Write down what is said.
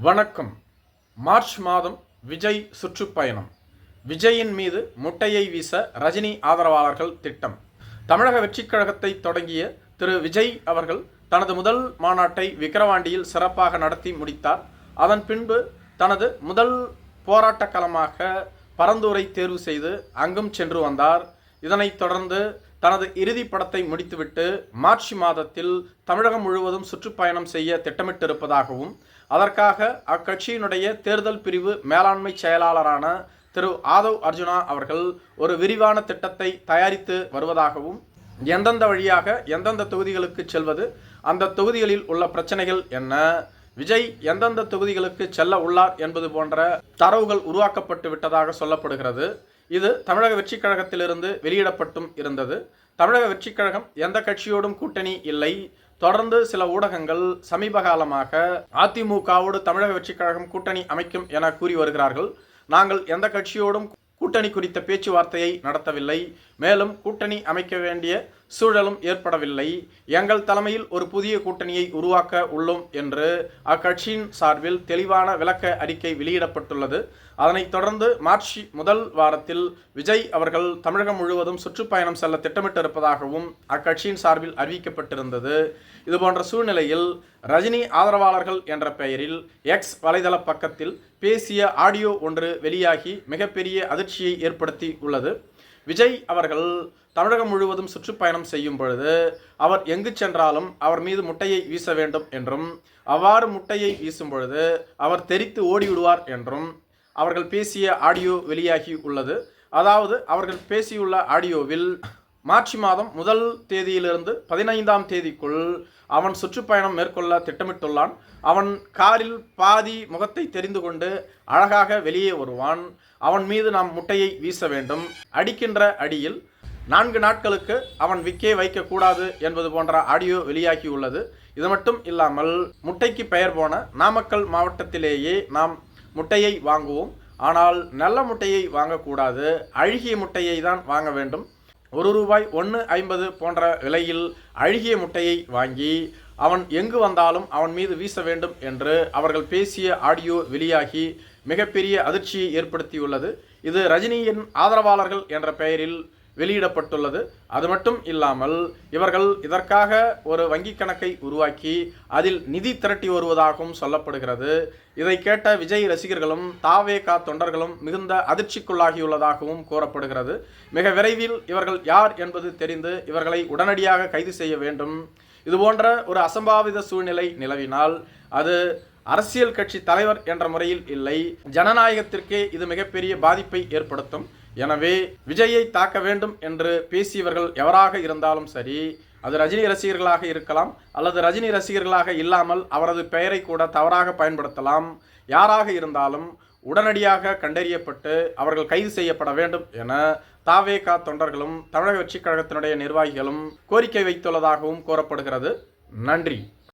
வணக்கம். மார்ச் மாதம் விஜய் சுற்றுப்பயணம். விஜயின் மீது முட்டையை வீச ரஜினி ஆதரவாளர்கள் திட்டம். தமிழக வெற்றிக் கழகத்தை தொடங்கிய திரு விஜய் அவர்கள் தனது முதல் மாநாட்டை விக்கிரவாண்டியில் சிறப்பாக நடத்தி முடித்தார். அதன் பின்பு தனது முதல் போராட்டக் களமாக பரந்தூரை தேர்வு செய்து அங்கும் சென்று வந்தார். இதனைத் தொடர்ந்து தனது இறுதி படத்தை முடித்துவிட்டு மார்ச் மாதத்தில் தமிழகம் முழுவதும் சுற்றுப்பயணம் செய்ய திட்டமிட்டிருப்பதாகவும் அதற்காக அக்கட்சியினுடைய தேர்தல் பிரிவு மேலாண்மை செயலாளரான திரு ஆதவ் அர்ஜுனா அவர்கள் ஒரு விரிவான திட்டத்தை தயாரித்து வருவதாகவும் எந்தெந்த வழியாக எந்தெந்த தொகுதிகளுக்கு செல்வது அந்த தொகுதிகளில் உள்ள பிரச்சனைகள் என்ன விஜய் எந்தெந்த தொகுதிகளுக்கு செல்ல உள்ளார் என்பது போன்ற தரவுகள் உருவாக்கப்பட்டு விட்டதாக சொல்லப்படுகிறது. இது தமிழக வெற்றிக் கழகத்திலிருந்து வெளியிடப்பட்டும் இருந்தது. தமிழக வெற்றிக் கழகம் எந்த கட்சியோடும் கூட்டணி இல்லை. தொடர்ந்து சில ஊடகங்கள் சமீப காலமாக அதிமுகவோடு தமிழக வெற்றிக் கழகம் கூட்டணி அமைக்கும் என கூறி வருகிறார்கள். நாங்கள் எந்த கட்சியோடும் கூட்டணி குறித்த பேச்சுவார்த்தையை நடத்தவில்லை. மேலும் கூட்டணி அமைக்க வேண்டிய சூழலும் ஏற்படவில்லை. எங்கள் தலைமையில் ஒரு புதிய கூட்டணியை உருவாக்க உள்ளோம் என்று அக்கட்சியின் சார்பில் தெளிவான விளக்க அறிக்கை வெளியிடப்பட்டுள்ளது. அதனைத் தொடர்ந்து மார்ச் முதல் வாரத்தில் விஜய் அவர்கள் தமிழகம் முழுவதும் சுற்றுப்பயணம் செல்ல திட்டமிட்டிருப்பதாகவும் அக்கட்சியின் சார்பில் அறிவிக்கப்பட்டிருந்தது. இதுபோன்ற சூழ்நிலையில் ரஜினி ஆதரவாளர்கள் என்ற பெயரில் எக்ஸ் வலைதள பக்கத்தில் பேசிய ஆடியோ ஒன்று வெளியாகி மிகப்பெரிய அதிர்ச்சியை ஏற்படுத்தி உள்ளது. விஜய் அவர்கள் தமிழகம் முழுவதும் சுற்றுப்பயணம் செய்யும் பொழுது அவர் எங்கு சென்றாலும் அவர் மீது முட்டையை வீச வேண்டும் என்றும் அவ்வாறு முட்டையை வீசும் பொழுது அவர் தெரித்து ஓடிவிடுவார் என்றும் அவர்கள் பேசிய ஆடியோ வெளியாகி உள்ளது. அதாவது அவர்கள் பேசியுள்ள ஆடியோவில் மார்ச் மாதம் முதல் தேதியிலிருந்து பதினைந்தாம் தேதிக்குள் அவன் சுற்றுப்பயணம் மேற்கொள்ள திட்டமிட்டுள்ளான். அவன் காரில் பாதி முகத்தை தெரிந்து கொண்டு அழகாக வெளியே வருவான். அவன் மீது நாம் முட்டையை வீச வேண்டும். அடிக்கின்ற அடியில் நான்கு நாட்களுக்கு அவன் விக்கே வைக்கக்கூடாது என்பது போன்ற ஆடியோ வெளியாகியுள்ளது. இது மட்டும் இல்லாமல் முட்டைக்கு பெயர் போன நாமக்கல் மாவட்டத்திலேயே நாம் முட்டையை வாங்குவோம். ஆனால் நல்ல முட்டையை வாங்கக்கூடாது. அழுகிய முட்டையை தான் வாங்க வேண்டும். ஒரு ரூபாய் ஒன்று ஐம்பது போன்ற விலையில் அழுகிய முட்டையை வாங்கி அவன் எங்கு வந்தாலும் அவன் மீது வீச வேண்டும் என்று அவர்கள் பேசிய ஆடியோ வெளியாகி மிகப்பெரிய அதிர்ச்சியை ஏற்படுத்தியுள்ளது. இது ரஜினியின் ஆதரவாளர்கள் என்ற பெயரில் வெளியிடப்பட்டுள்ளது. அது மட்டும் இல்லாமல் இவர்கள் இதற்காக ஒரு வங்கி கணக்கை உருவாக்கி அதில் நிதி திரட்டி வருவதாகவும் சொல்லப்படுகிறது. இதை கேட்ட விஜய் ரசிகர்களும் தாவேகா தொண்டர்களும் மிகுந்த அதிர்ச்சிக்குள்ளாகியுள்ளதாகவும் கூறப்படுகிறது. மிக விரைவில் இவர்கள் யார் என்பது தெரிந்து இவர்களை உடனடியாக கைது செய்ய வேண்டும். இதுபோன்ற ஒரு அசம்பாவித சூழ்நிலை நிலவினால் அது அரசியல் கட்சி தலைவர் என்ற முறையில் இல்லை. ஜனநாயகத்திற்கே இது மிகப்பெரிய பாதிப்பை ஏற்படுத்தும். எனவே விஜயை தாக்க வேண்டும் என்று பேசியவர்கள் எவராக இருந்தாலும் சரி அது ரஜினி ரசிகர்களாக இருக்கலாம் அல்லது ரஜினி ரசிகர்களாக இல்லாமல் அவரது பெயரை கூட தவறாக பயன்படுத்தலாம். யாராக இருந்தாலும் உடனடியாக கண்டறியப்பட்டு அவர்கள் கைது செய்யப்பட வேண்டும் என தாவேகா தொண்டர்களும் தமிழக வெற்றிக் கழகத்தினுடைய நிர்வாகிகளும் கோரிக்கை வைத்துள்ளதாகவும் கூறப்படுகிறது. நன்றி.